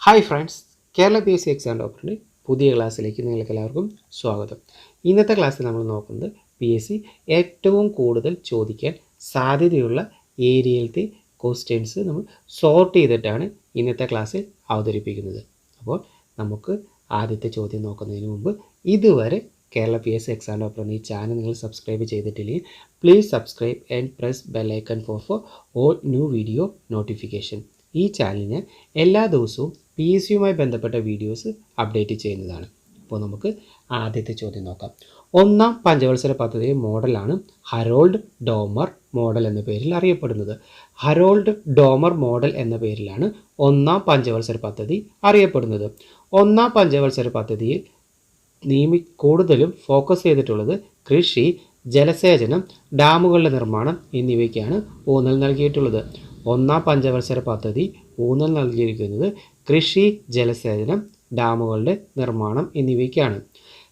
Hi friends Kerala P S C exam ഡോക്ടറിന്റെ പുതിയ ക്ലാസ്സിലേക്ക് നിങ്ങൾക്ക് എല്ലാവർക്കും സ്വാഗതം. ഇന്നത്തെ ക്ലാസ്സിൽ നമ്മൾ നോക്കുന്നത് പി എസ് സി ഏറ്റവും കൂടുതൽ ചോദിക്കാൻ സാധ്യതയുള്ള ഏരിയയിലത്തെ ക്വസ്റ്റ്യൻസ് നമ്മൾ സോർട്ട് ചെയ്തിട്ടാണ് ഇന്നത്തെ ക്ലാസ്സിൽ അവതരിപ്പിക്കുന്നത്. അപ്പോൾ നമുക്ക് ആദ്യത്തെ ചോദ്യം നോക്കുന്നതിന് മുമ്പ് ഇതുവരെ Kerala P S C exam ഡോക്ടറിന് ഈ ചാനൽ നിങ്ങൾ സബ്സ്ക്രൈബ് ചെയ്തിട്ടില്ലെങ്കിൽ please subscribe and press bell icon for for all new video notification ഈ ചാനലിന് എല്ലാ ദിവസവും പി എസ് സിയുമായി ബന്ധപ്പെട്ട വീഡിയോസ് അപ്ഡേറ്റ് ചെയ്യുന്നതാണ്. അപ്പോൾ നമുക്ക് ആദ്യത്തെ ചോദ്യം നോക്കാം. ഒന്നാം പഞ്ചവത്സര പദ്ധതി മോഡലാണ് ഹരോൾഡ് ഡോമർ മോഡൽ എന്ന പേരിൽ അറിയപ്പെടുന്നത്. ഹരോൾഡ് ഡോമർ മോഡൽ എന്ന പേരിലാണ് ഒന്നാം പഞ്ചവത്സര പദ്ധതി അറിയപ്പെടുന്നത്. ഒന്നാം പഞ്ചവത്സര പദ്ധതിയിൽ നിയമി കൂടുതലും ഫോക്കസ് ചെയ്തിട്ടുള്ളത് കൃഷി ജലസേചനം ഡാമുകളുടെ നിർമ്മാണം എന്നിവയ്ക്കാണ് ഊന്നൽ നൽകിയിട്ടുള്ളത്. ഒന്നാം പഞ്ചവത്സര പദ്ധതി ഊന്നൽ നൽകിയിരിക്കുന്നത് കൃഷി ജലസേചനം ഡാമുകളുടെ നിർമ്മാണം എന്നിവയ്ക്കാണ്.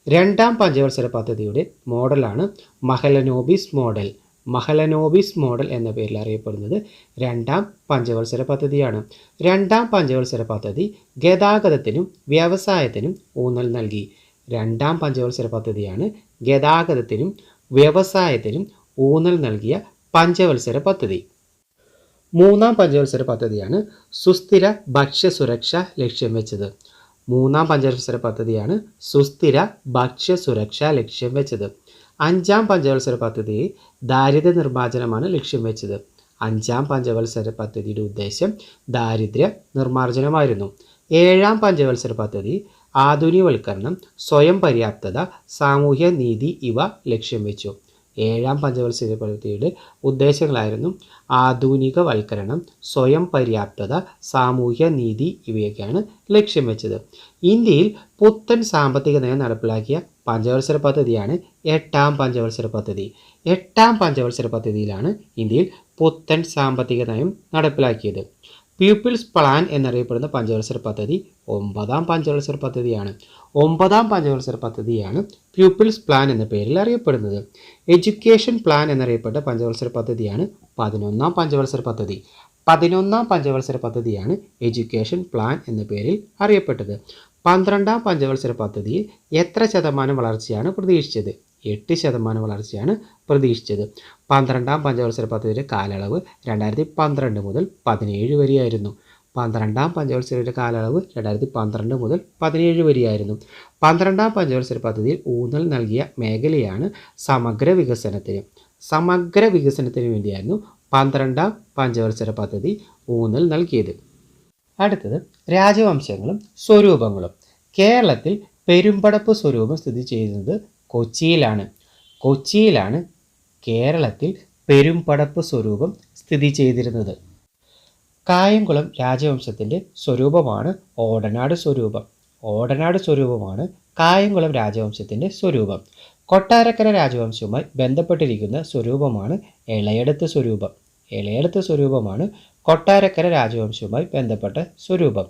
രണ്ടാം പഞ്ചവത്സര പദ്ധതിയുടെ മോഡലാണ് മഹലനോബിസ് മോഡൽ. മഹലനോബിസ് മോഡൽ എന്ന പേരിൽ അറിയപ്പെടുന്നത് രണ്ടാം പഞ്ചവത്സര പദ്ധതിയാണ്. രണ്ടാം പഞ്ചവത്സര പദ്ധതി ഗതാഗതത്തിനും വ്യവസായത്തിനും ഊന്നൽ നൽകി. രണ്ടാം പഞ്ചവത്സര പദ്ധതിയാണ് ഗതാഗതത്തിനും വ്യവസായത്തിനും ഊന്നൽ നൽകിയ പഞ്ചവത്സര പദ്ധതി. മൂന്നാം പഞ്ചവത്സര പദ്ധതിയാണ് സുസ്ഥിര ഭക്ഷ്യസുരക്ഷ ലക്ഷ്യം വെച്ചത്. മൂന്നാം പഞ്ചവത്സര പദ്ധതിയാണ് സുസ്ഥിര ഭക്ഷ്യസുരക്ഷ ലക്ഷ്യം വെച്ചത്. അഞ്ചാം പഞ്ചവത്സര പദ്ധതി ദാരിദ്ര്യ നിർമ്മാർജനമാണ് ലക്ഷ്യം വെച്ചത്. അഞ്ചാം പഞ്ചവത്സര പദ്ധതിയുടെ ഉദ്ദേശം ദാരിദ്ര്യ നിർമ്മാർജനമായിരുന്നു. ഏഴാം പഞ്ചവത്സര പദ്ധതി ആധുനികവൽക്കരണം സ്വയം പര്യാപ്തത സാമൂഹ്യ നീതി ഇവ ലക്ഷ്യം വെച്ചു. ഏഴാം പഞ്ചവത്സര പദ്ധതിയുടെ ഉദ്ദേശങ്ങളായിരുന്നു ആധുനികവൽക്കരണം സ്വയം പര്യാപ്തത സാമൂഹ്യ നീതി ഇവയൊക്കെയാണ് ലക്ഷ്യം വെച്ചത്. ഇന്ത്യയിൽ പുത്തൻ സാമ്പത്തിക നയം നടപ്പിലാക്കിയ പഞ്ചവത്സര പദ്ധതിയാണ് എട്ടാം പഞ്ചവത്സര പദ്ധതി. എട്ടാം പഞ്ചവത്സര പദ്ധതിയിലാണ് ഇന്ത്യയിൽ പുത്തൻ സാമ്പത്തിക നയം നടപ്പിലാക്കിയത്. പീപ്പിൾസ് പ്ലാൻ എന്നറിയപ്പെടുന്ന പഞ്ചവത്സര പദ്ധതി ഒമ്പതാം പഞ്ചവത്സര പദ്ധതിയാണ്. ഒമ്പതാം പഞ്ചവത്സര പദ്ധതിയാണ് പ്യൂപ്പിൾസ് പ്ലാൻ എന്ന പേരിൽ അറിയപ്പെടുന്നത്. എഡ്യൂക്കേഷൻ പ്ലാൻ എന്നറിയപ്പെട്ട പഞ്ചവത്സര പദ്ധതിയാണ് പതിനൊന്നാം പഞ്ചവത്സര പദ്ധതി. പതിനൊന്നാം പഞ്ചവത്സര പദ്ധതിയാണ് എഡ്യൂക്കേഷൻ പ്ലാൻ എന്ന പേരിൽ അറിയപ്പെട്ടത്. പന്ത്രണ്ടാം പഞ്ചവത്സര പദ്ധതിയിൽ എത്ര ശതമാനം വളർച്ചയാണ് പ്രതീക്ഷിച്ചത്? എട്ട് ശതമാനം വളർച്ചയാണ് പ്രതീക്ഷിച്ചത്. പന്ത്രണ്ടാം പഞ്ചവത്സര പദ്ധതിയുടെ കാലയളവ് രണ്ടായിരത്തി പന്ത്രണ്ട് മുതൽ പതിനേഴ് വരെയായിരുന്നു. പന്ത്രണ്ടാം പഞ്ചവത്സരയുടെ കാലയളവ് രണ്ടായിരത്തി പന്ത്രണ്ട് മുതൽ പതിനേഴ് വരെയായിരുന്നു. പന്ത്രണ്ടാം പഞ്ചവത്സര പദ്ധതിയിൽ ഊന്നൽ നൽകിയ മേഖലയാണ് സമഗ്ര വികസനത്തിന്. സമഗ്ര വികസനത്തിന് വേണ്ടിയായിരുന്നു പന്ത്രണ്ടാം പഞ്ചവത്സര പദ്ധതി ഊന്നൽ നൽകിയത്. അടുത്തത് രാജവംശങ്ങളും സ്വരൂപങ്ങളും. കേരളത്തിൽ പെരുമ്പടപ്പ് സ്വരൂപം സ്ഥിതി ചെയ്യുന്നത് കൊച്ചിയിലാണ്. കൊച്ചിയിലാണ് കേരളത്തിൽ പെരുമ്പടപ്പ് സ്വരൂപം സ്ഥിതി ചെയ്തിരുന്നത്. കായംകുളം രാജവംശത്തിന്റെ സ്വരൂപമാണ് ഓടനാട് സ്വരൂപം. ഓടനാട് സ്വരൂപമാണ് കായംകുളം രാജവംശത്തിന്റെ സ്വരൂപം. കൊട്ടാരക്കര രാജവംശവുമായി ബന്ധപ്പെട്ടിരിക്കുന്ന സ്വരൂപമാണ് എളയെടുത്ത് സ്വരൂപം. എളയെടുത്ത് സ്വരൂപമാണ് കൊട്ടാരക്കര രാജവംശവുമായി ബന്ധപ്പെട്ട സ്വരൂപം.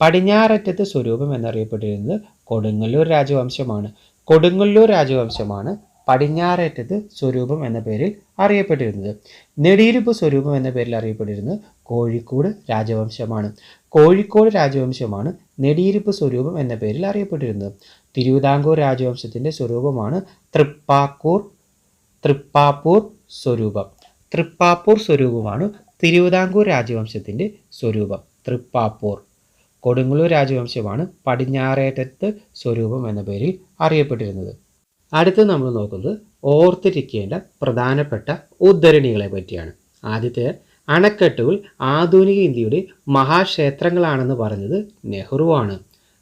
പടിഞ്ഞാററ്റത്ത് സ്വരൂപം എന്നറിയപ്പെട്ടിരുന്നത് കൊടുങ്ങല്ലൂർ രാജവംശമാണ്. കൊടുങ്ങല്ലൂർ രാജവംശമാണ് പടിഞ്ഞാറേറ്റത്ത് സ്വരൂപം എന്ന പേരിൽ അറിയപ്പെട്ടിരുന്നത്. നെടിയിരുപ്പ് സ്വരൂപം എന്ന പേരിൽ അറിയപ്പെട്ടിരുന്നത് കോഴിക്കോട് രാജവംശമാണ്. കോഴിക്കോട് രാജവംശമാണ് നെടിയിരുപ്പ് സ്വരൂപം എന്ന പേരിൽ അറിയപ്പെട്ടിരുന്നത്. തിരുവിതാംകൂർ രാജവംശത്തിന്റെ സ്വരൂപമാണ് തൃപ്പാക്കൂർ തൃപ്പാപ്പൂർ സ്വരൂപം. തൃപ്പാപ്പൂർ സ്വരൂപമാണ് തിരുവിതാംകൂർ രാജവംശത്തിന്റെ സ്വരൂപം. തൃപ്പാപ്പൂർ. കൊടുങ്ങല്ലൂർ രാജവംശമാണ് പടിഞ്ഞാറേറ്റത്ത് സ്വരൂപം എന്ന പേരിൽ അറിയപ്പെട്ടിരുന്നത്. അടുത്ത് നമ്മൾ നോക്കുന്നത് ഓർത്തിരിക്കേണ്ട പ്രധാനപ്പെട്ട ഉദ്ധരണികളെ പറ്റിയാണ്. ആദ്യത്തെ അണക്കെട്ടുകൾ ആധുനിക ഇന്ത്യയുടെ മഹാക്ഷേത്രങ്ങളാണെന്ന് പറഞ്ഞത് നെഹ്റുവാണ്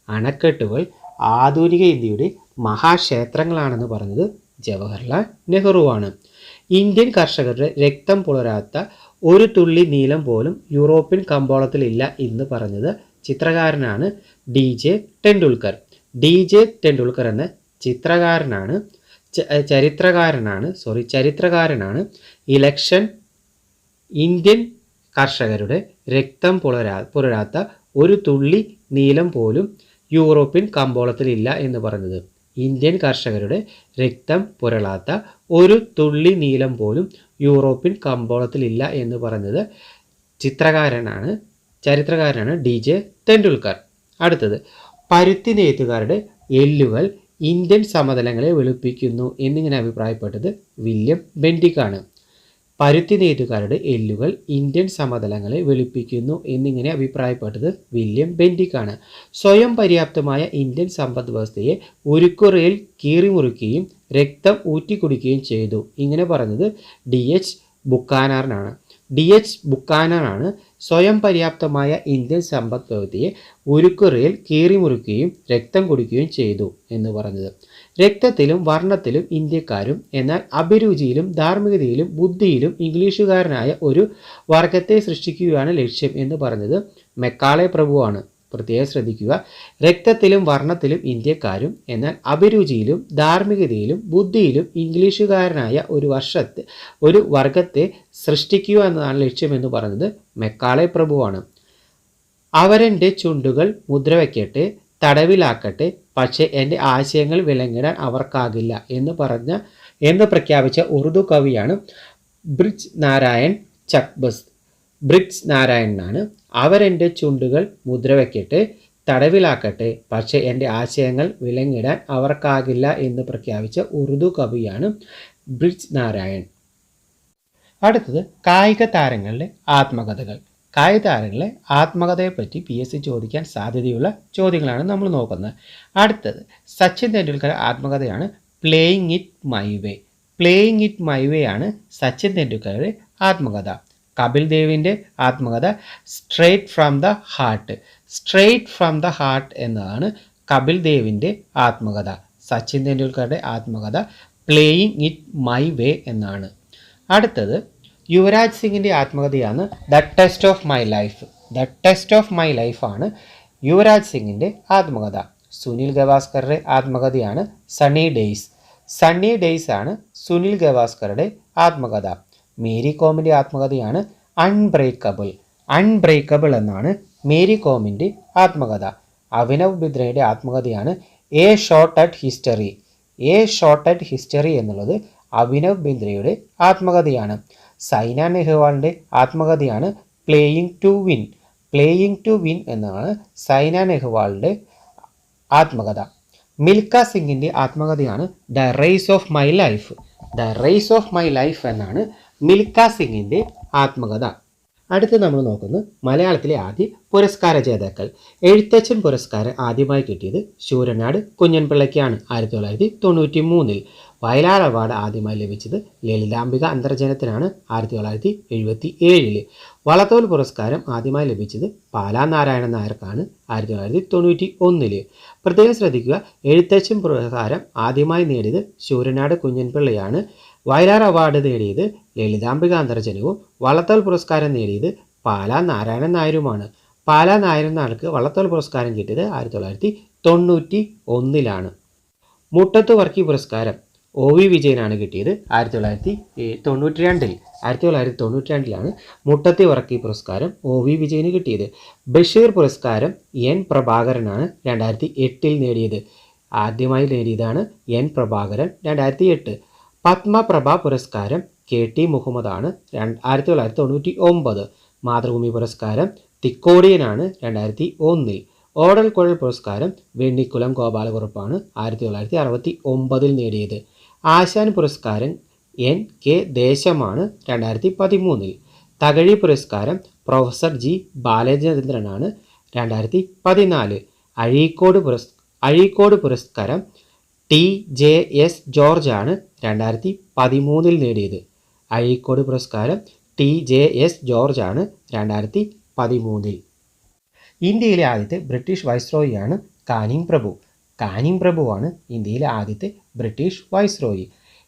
അണക്കെട്ടുകൾ ആധുനിക ഇന്ത്യയുടെ മഹാക്ഷേത്രങ്ങളാണെന്ന് പറഞ്ഞത് ജവഹർലാൽ നെഹ്റുവാണ് ഇന്ത്യൻ കർഷകരുടെ രക്തം പുലരാത്ത ഒരു തുള്ളി നീലം പോലും യൂറോപ്യൻ കമ്പോളത്തിലില്ല എന്ന് പറഞ്ഞത് ചിത്രകാരനാണ് D J Tendulkar. D J Tendulkar എന്ന ചിത്രകാരനാണ് ചരിത്രകാരനാണ് സോറി ചരിത്രകാരനാണ് ഇലക്ഷൻ ഇന്ത്യൻ കർഷകരുടെ രക്തം പുലരാ പുലരാത്ത ഒരു തുള്ളി നീലം പോലും യൂറോപ്യൻ കമ്പോളത്തിലില്ല എന്ന് പറഞ്ഞത്. ഇന്ത്യൻ കർഷകരുടെ രക്തം പുരളാത്ത ഒരു തുള്ളി നീലം പോലും യൂറോപ്യൻ കമ്പോളത്തിലില്ല എന്ന് പറഞ്ഞത് ചിത്രകാരനാണ് ചരിത്രകാരനാണ് ഡി ജെ തെണ്ടുൽക്കർ. അടുത്തത് പരുത്തി നെയ്ത്തുകാരുടെ എല്ലുകൾ ഇന്ത്യൻ സമതലങ്ങളെ വെളുപ്പിക്കുന്നു എന്നിങ്ങനെ അഭിപ്രായപ്പെട്ടത് വില്യം ബെൻഡിക്കാണ്. പരുത്തി നെയ്ത്തുകാരുടെ എല്ലുകൾ ഇന്ത്യൻ സമതലങ്ങളെ വെളുപ്പിക്കുന്നു എന്നിങ്ങനെ അഭിപ്രായപ്പെട്ടത് വില്യം ബെൻഡിക്കാണ്. സ്വയം പര്യാപ്തമായ ഇന്ത്യൻ സമ്പദ് വ്യവസ്ഥയെ ഉരുക്കുറയിൽ കീറിമുറിക്കുകയും രക്തം ഊറ്റിക്കുടിക്കുകയും ചെയ്തു. ഇങ്ങനെ പറഞ്ഞത് ഡി എച്ച് ബുക്കാനാറിനാണ്. ഡി എച്ച് ബുക്കാനാണ് സ്വയം പര്യാപ്തമായ ഇന്ത്യൻ സമ്പദ് വ്യവസ്ഥയെ ഉരുക്കുറിയിൽ കീറിമുറിക്കുകയും രക്തം കുടിക്കുകയും ചെയ്തു എന്ന് പറഞ്ഞത്. രക്തത്തിലും വർണത്തിലും ഇന്ത്യക്കാരും എന്നാൽ അഭിരുചിയിലും ധാർമ്മികതയിലും ബുദ്ധിയിലും ഇംഗ്ലീഷുകാരനായ ഒരു വർഗത്തെ സൃഷ്ടിക്കുകയാണ് ലക്ഷ്യം എന്ന് പറഞ്ഞത് മെക്കാളെ പ്രഭുവാണ്. പ്രത്യേകം ശ്രദ്ധിക്കുക. രക്തത്തിലും വർണത്തിലും ഇന്ത്യക്കാരും എന്നാൽ അഭിരുചിയിലും ധാർമ്മികതയിലും ബുദ്ധിയിലും ഇംഗ്ലീഷുകാരനായ ഒരു വർഷത്തെ ഒരു വർഗത്തെ സൃഷ്ടിക്കുക എന്നതാണ് ലക്ഷ്യമെന്ന് പറഞ്ഞത് മെക്കാളെ പ്രഭുവാണ്. അവരെന്റെ ചുണ്ടുകൾ മുദ്രവയ്ക്കട്ടെ തടവിലാക്കട്ടെ പക്ഷേ എന്റെ ആശയങ്ങൾ വിലങ്ങിടാൻ അവർക്കാകില്ല എന്ന് പറഞ്ഞ എന്ന് പ്രഖ്യാപിച്ച ഉറുദു കവിയാണ് ബ്രിജ് നാരായൺ ചക്ബസ്. ബ്രിക്സ് നാരായണനാണ്. അവരെന്റെ ചുണ്ടുകൾ മുദ്രവയ്ക്കട്ടെ തടവിലാക്കട്ടെ പക്ഷേ എന്റെ ആശയങ്ങൾ വിലങ്ങിടാൻ അവർക്കാകില്ല എന്ന് പ്രഖ്യാപിച്ച ഉറുദു കവിയാണ് ബ്രിജ് നാരായൺ. അടുത്തത് കായിക താരങ്ങളുടെ ആത്മകഥകൾ. കായിക താരങ്ങളെ ആത്മകഥയെപ്പറ്റി പി എസ് സി ചോദിക്കാൻ സാധ്യതയുള്ള ചോദ്യങ്ങളാണ് നമ്മൾ നോക്കുന്നത്. അടുത്തത് Sachin Tendulkar ആത്മകഥയാണ് playing it my way playing it my way ആണ് സച്ചിൻ തെണ്ടുൽക്കറുടെ ആത്മകഥ. കപിൽ ദേവിന്റെ ആത്മകഥ straight from the heart straight from the heart എന്നതാണ് കപിൽ ദേവിന്റെ ആത്മകഥ. സച്ചിൻ തെണ്ടുൽക്കറുടെ ആത്മകഥ പ്ലേയിങ് ഇറ്റ് മൈ വേ എന്നാണ്. അടുത്തത് യുവരാജ് സിംഗിന്റെ ആത്മകഥയാണ് the test of my life the test of my ലൈഫാണ് യുവരാജ് സിംഗിന്റെ ആത്മകഥ. സുനിൽ ഗവാസ്കറുടെ ആത്മകഥയാണ് സണ്ണി ഡേയ്സ് സണ്ണി ഡേയ്സ് ആണ് സുനിൽ ഗവാസ്കറുടെ ആത്മകഥ. മേരി കോമിന്റെ ആത്മകഥയാണ് അൺബ്രേക്കബിൾ അൺബ്രേക്കബിൾ എന്നാണ് മേരി കോമിന്റെ ആത്മകഥ. അഭിനവ് ബിദ്രയുടെ ആത്മകഥയാണ് a short at history a short at history എന്നുള്ളത് അഭിനവ് ബിന്ദ്രയുടെ ആത്മകഥയാണ്. സൈന നെഹ്വാളിന്റെ ആത്മകഥയാണ് playing to win playing to win എന്നാണ് സൈന നെഹ്വാളിന്റെ ആത്മകഥ. മിൽക്ക സിംഗിന്റെ ആത്മകഥയാണ് the race of my life the race of my life എന്നാണ് മിൽക്ക സിംഗിന്റെ ആത്മകഥ. അടുത്ത് നമ്മൾ നോക്കുന്നത് മലയാളത്തിലെ ആദ്യ പുരസ്കാര ജേതാക്കൾ. എഴുത്തച്ഛൻ പുരസ്കാരം ആദ്യമായി കിട്ടിയത് ശൂരനാട് കുഞ്ഞൻപിള്ളയ്ക്കാണ് ആയിരത്തി തൊള്ളായിരത്തി തൊണ്ണൂറ്റി മൂന്നിൽ വയലാർ അവാർഡ് ആദ്യമായി ലഭിച്ചത് ലളിതാംബിക അന്തർജനത്തിനാണ് ആയിരത്തി തൊള്ളായിരത്തി എഴുപത്തി ഏഴിൽ വളത്തോൽ പുരസ്കാരം ആദ്യമായി ലഭിച്ചത് പാലാ നാരായണൻ നായർക്കാണ് ആയിരത്തി തൊള്ളായിരത്തി തൊണ്ണൂറ്റി ഒന്നിൽ പ്രത്യേകം ശ്രദ്ധിക്കുക എഴുത്തച്ഛൻ പുരസ്കാരം ആദ്യമായി നേടിയത് ശൂരനാട് കുഞ്ഞൻപിള്ളയാണ്. വയലാർ അവാർഡ് നേടിയത് ലളിതാംബിക അന്തർജനവും വളത്തോൽ പുരസ്കാരം നേടിയത് പാലാ നാരായണൻ നായരുമാണ്. പാലാ നായരൻ നാൾക്ക് വള്ളത്തോൾ പുരസ്കാരം കിട്ടിയത് ആയിരത്തി തൊള്ളായിരത്തി തൊണ്ണൂറ്റി ഒന്നിലാണ് മുട്ടത്ത് വർക്കി പുരസ്കാരം ഒ വി വിജയനാണ് കിട്ടിയത് ആയിരത്തി തൊള്ളായിരത്തി തൊണ്ണൂറ്റി രണ്ടിൽ ആയിരത്തി തൊള്ളായിരത്തി തൊണ്ണൂറ്റി രണ്ടിലാണ് മുട്ടത്തി വർക്കി പുരസ്കാരം ഒ വി വിജയന് കിട്ടിയത്. ബഷീർ പുരസ്കാരം എൻ പ്രഭാകരനാണ് രണ്ടായിരത്തി എട്ടിൽ നേടിയത്. ആദ്യമായി നേടിയതാണ് എൻ പ്രഭാകരൻ രണ്ടായിരത്തി എട്ട് പത്മപ്രഭ പുരസ്കാരം കെ ടി മുഹമ്മദാണ് ആയിരത്തി തൊള്ളായിരത്തി തൊണ്ണൂറ്റി ഒമ്പത് മാതൃഭൂമി പുരസ്കാരം തിക്കോടിയനാണ് രണ്ടായിരത്തി ഒന്നിൽ ഓടൽ കുഴൽ പുരസ്കാരം വെണ്ണിക്കുലം ഗോപാലകുറുപ്പാണ് ആയിരത്തി തൊള്ളായിരത്തി അറുപത്തി ഒമ്പതിൽ നേടിയത്. ആശാൻ പുരസ്കാരം എൻ കെ ദേശമാണ് രണ്ടായിരത്തി പതിമൂന്നിൽ തകഴി പുരസ്കാരം പ്രൊഫസർ ജി ബാലചന്ദ്രനാണ് രണ്ടായിരത്തി പതിനാല് അഴീക്കോട് പുരസ് അഴീക്കോട് പുരസ്കാരം ടി ജെ എസ് ജോർജാണ് രണ്ടായിരത്തി പതിമൂന്നിൽ നേടിയത്. അഴീക്കോട് പുരസ്കാരം ടി ജെ എസ് ജോർജ് ആണ് രണ്ടായിരത്തി പതിമൂന്നിൽ ഇന്ത്യയിലെ ആദ്യത്തെ ബ്രിട്ടീഷ് വൈസ്രോയിയാണ് കാനിങ് പ്രഭു. കാനിങ് പ്രഭുവാണ് ഇന്ത്യയിലെ ആദ്യത്തെ ബ്രിട്ടീഷ് വൈസ്രോയി.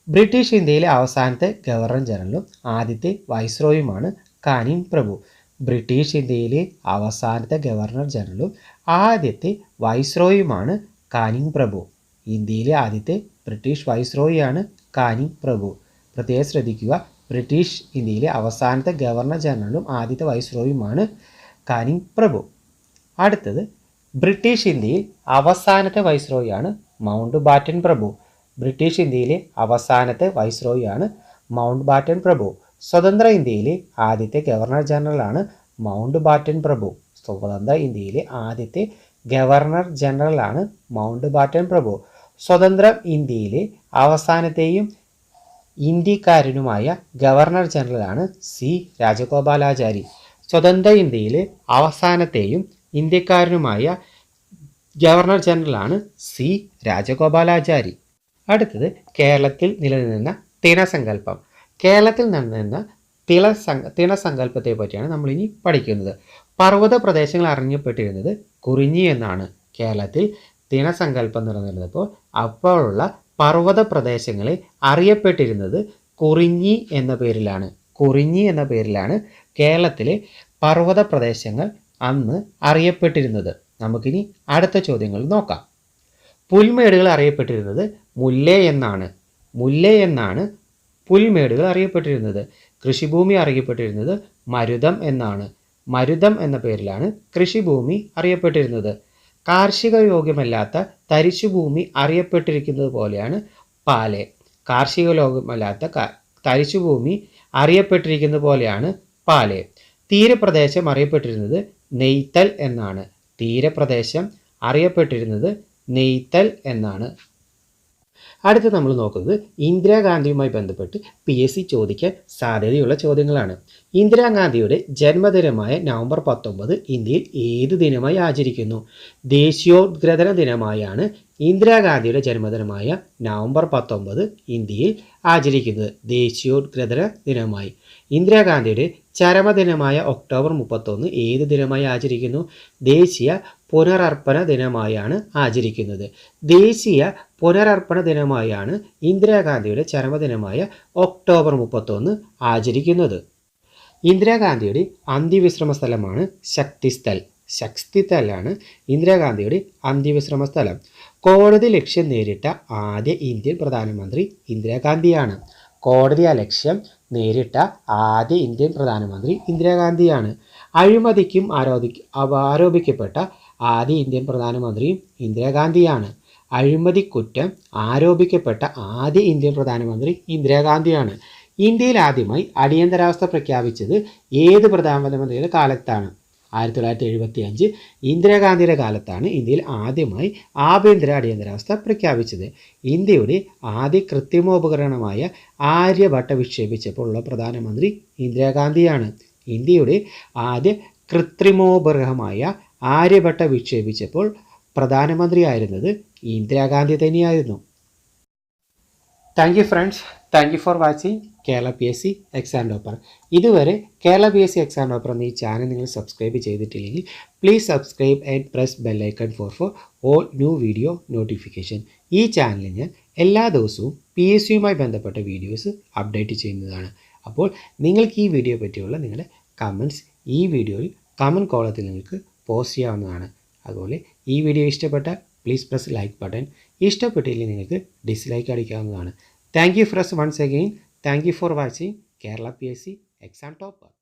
ബ്രിട്ടീഷ് ഇന്ത്യയിലെ അവസാനത്തെ ഗവർണർ ജനറലും ആദ്യത്തെ വൈസ്രോയുമാണ് കാനിങ് പ്രഭു. ബ്രിട്ടീഷ് ഇന്ത്യയിലെ അവസാനത്തെ ഗവർണർ ജനറലും ആദ്യത്തെ വൈസ്രോയുമാണ് കാനിങ് പ്രഭു. ഇന്ത്യയിലെ ആദ്യത്തെ ബ്രിട്ടീഷ് വൈസ്രോയിയാണ് കാനിങ് പ്രഭു. പ്രത്യേകം ശ്രദ്ധിക്കുക ബ്രിട്ടീഷ് ഇന്ത്യയിലെ അവസാനത്തെ ഗവർണർ ജനറലും ആദ്യത്തെ വൈസ്രോയുമാണ് കാനിങ് പ്രഭു. അടുത്തത് ബ്രിട്ടീഷ് ഇന്ത്യയിൽ അവസാനത്തെ വൈസ്രോയിയാണ് മൗണ്ട് ബാറ്റൻ പ്രഭു. ബ്രിട്ടീഷ് ഇന്ത്യയിലെ അവസാനത്തെ വൈസ്രോയിയാണ് മൗണ്ട് ബാറ്റൻ പ്രഭു. സ്വതന്ത്ര ഇന്ത്യയിലെ ആദ്യത്തെ ഗവർണർ ജനറലാണ് മൗണ്ട് ബാറ്റൻ പ്രഭു. സ്വതന്ത്ര ഇന്ത്യയിലെ ആദ്യത്തെ ഗവർണർ ജനറലാണ് മൗണ്ട് ബാറ്റൻ പ്രഭു. സ്വതന്ത്ര ഇന്ത്യയിലെ അവസാനത്തെയും ഇന്ത്യക്കാരനുമായ ഗവർണർ ജനറലാണ് സി രാജഗോപാലാചാരി. സ്വതന്ത്ര ഇന്ത്യയിലെ അവസാനത്തെയും ഇന്ത്യക്കാരനുമായ ഗവർണർ ജനറലാണ് സി രാജഗോപാലാചാരി. അടുത്തത് കേരളത്തിൽ നിലനിന്ന തിണസങ്കല്പം കേരളത്തിൽ നിലനിന്ന തിള സങ്ക തിണസങ്കല്പത്തെ പറ്റിയാണ് നമ്മളിനി പഠിക്കുന്നത്. പർവത പ്രദേശങ്ങൾ അറിഞ്ഞപ്പെട്ടിരുന്നത് കുറിഞ്ഞി എന്നാണ്. കേരളത്തിൽ തിണസങ്കല്പം നിലനിന്നപ്പോൾ അപ്പോഴുള്ള പർവത പ്രദേശങ്ങളിൽ അറിയപ്പെട്ടിരുന്നത് കുറിഞ്ഞി എന്ന പേരിലാണ്. കുറിഞ്ഞി എന്ന പേരിലാണ് കേരളത്തിലെ പർവത പ്രദേശങ്ങൾ അന്ന് അറിയപ്പെട്ടിരുന്നത്. നമുക്കിനി അടുത്ത ചോദ്യങ്ങൾ നോക്കാം. പുൽമേടുകൾ അറിയപ്പെട്ടിരുന്നത് മുല്ലേ എന്നാണ്. മുല്ലേ എന്നാണ് പുൽമേടുകൾ അറിയപ്പെട്ടിരുന്നത്. കൃഷിഭൂമി അറിയപ്പെട്ടിരുന്നത് മരുതം എന്നാണ്. മരുതം എന്ന പേരിലാണ് കൃഷിഭൂമി അറിയപ്പെട്ടിരുന്നത്. കാർഷിക യോഗ്യമല്ലാത്ത തരിശുഭൂമി അറിയപ്പെട്ടിരിക്കുന്നത് പോലെയാണ് പാലെ. കാർഷിക യോഗ്യമല്ലാത്ത തരിശു ഭൂമി അറിയപ്പെട്ടിരിക്കുന്നത് പോലെയാണ് പാലെ. തീരപ്രദേശം അറിയപ്പെട്ടിരുന്നത് നെയ്ത്തൽ എന്നാണ്. തീരപ്രദേശം അറിയപ്പെട്ടിരുന്നത് നെയ്ത്തൽ എന്നാണ്. അടുത്ത് നമ്മൾ നോക്കുന്നത് ഇന്ദിരാഗാന്ധിയുമായി ബന്ധപ്പെട്ട് പി എസ് സി ചോദിക്കാൻ സാധ്യതയുള്ള ചോദ്യങ്ങളാണ്. ഇന്ദിരാഗാന്ധിയുടെ ജന്മദിനമായ നവംബർ പത്തൊമ്പത് ഇന്ത്യയിൽ ഏത് ദിനമായി ആചരിക്കുന്നു? ദേശീയോദ്ഗ്രഥന ദിനമായാണ് ഇന്ദിരാഗാന്ധിയുടെ ജന്മദിനമായ നവംബർ പത്തൊമ്പത് ഇന്ത്യയിൽ ആചരിക്കുന്നത്. ദേശീയോദ്ഗ്രഥന ദിനമായി. ഇന്ദിരാഗാന്ധിയുടെ ചരമദിനമായ ഒക്ടോബർ മുപ്പത്തൊന്ന് ഏത് ദിനമായി ആചരിക്കുന്നു? ദേശീയ പുനരർപ്പണ ദിനമായാണ് ആചരിക്കുന്നത്. ദേശീയ പുനരർപ്പണ ദിനമായാണ് ഇന്ദിരാഗാന്ധിയുടെ ചരമദിനമായ ഒക്ടോബർ മുപ്പത്തൊന്ന് ആചരിക്കുന്നത്. ഇന്ദിരാഗാന്ധിയുടെ അന്ത്യവിശ്രമ സ്ഥലമാണ് ശക്തിസ്ഥൽ. ശക്തിസ്ഥലാണ് ഇന്ദിരാഗാന്ധിയുടെ അന്ത്യവിശ്രമ സ്ഥലം കോടതി ലക്ഷ്യം നേരിട്ട ആദ്യ ഇന്ത്യൻ പ്രധാനമന്ത്രി ഇന്ദിരാഗാന്ധിയാണ്. കോടതി ലക്ഷ്യം നേരിട്ട ആദ്യ ഇന്ത്യൻ പ്രധാനമന്ത്രി ഇന്ദിരാഗാന്ധിയാണ്. അഴിമതിക്കും ആരോപി ആരോപിക്കപ്പെട്ട ആദ്യ ഇന്ത്യൻ പ്രധാനമന്ത്രിയും ഇന്ദിരാഗാന്ധിയാണ്. അഴിമതി കുറ്റം ആരോപിക്കപ്പെട്ട ആദ്യ ഇന്ത്യൻ പ്രധാനമന്ത്രി ഇന്ദിരാഗാന്ധിയാണ്. ഇന്ത്യയിൽ ആദ്യമായി അടിയന്തരാവസ്ഥ പ്രഖ്യാപിച്ചത് ഏത് പ്രധാനമന്ത്രിയുടെ കാലത്താണ്? ആയിരത്തി തൊള്ളായിരത്തി എഴുപത്തി അഞ്ച് ഇന്ദിരാഗാന്ധിയുടെ കാലത്താണ് ഇന്ത്യയിൽ ആദ്യമായി ആഭ്യന്തര അടിയന്തരാവസ്ഥ പ്രഖ്യാപിച്ചത്. ഇന്ത്യയുടെ ആദ്യ കൃത്രിമോപകരണമായ ആര്യഭട്ട വിക്ഷേപിച്ചപ്പോൾ ഉള്ള പ്രധാനമന്ത്രി ഇന്ദിരാഗാന്ധിയാണ്. ഇന്ത്യയുടെ ആദ്യ കൃത്രിമോപഗ്രഹമായ ആര്യഭട്ട വിക്ഷേപിച്ചപ്പോൾ പ്രധാനമന്ത്രിയായിരുന്നത് ഇന്ദിരാഗാന്ധി തന്നെയായിരുന്നു. Thank you friends thank you for watching Kerala P S C exam topper ഇതുവരെ Kerala P S C exam topper എന്ന ഈ ചാനൽ നിങ്ങൾ സബ്സ്ക്രൈബ് ചെയ്തിട്ടില്ലെങ്കിൽ please subscribe and press bell icon for for all new video notification ഈ ചാനലിൽ ഞാൻ എല്ലാ ദിവസവും പി എസ് സിയുമായി ബന്ധപ്പെട്ട വീഡിയോസ് അപ്ഡേറ്റ് ചെയ്യുന്നതാണ്. അപ്പോൾ നിങ്ങൾക്ക് ഈ വീഡിയോ പറ്റിയുള്ള നിങ്ങളുടെ കമന്റ്സ് ഈ വീഡിയോയിൽ കമന്റ് കോളത്തിൽ നിങ്ങൾക്ക് പോസ്റ്റ് ചെയ്യാവുന്നതാണ്. അതുപോലെ ഈ വീഡിയോ ഇഷ്ടപ്പെട്ടാൽ പ്ലീസ് പ്രസ് ലൈക്ക് ബട്ടൺ ഇഷ്ടപ്പെട്ടില്ലെങ്കിൽ നിങ്ങൾക്ക് ഡിസ്ലൈക്ക് അടിക്കാവുന്നതാണ്. Thank you for us once again. Thank you for watching Kerala PSC Exam Topper.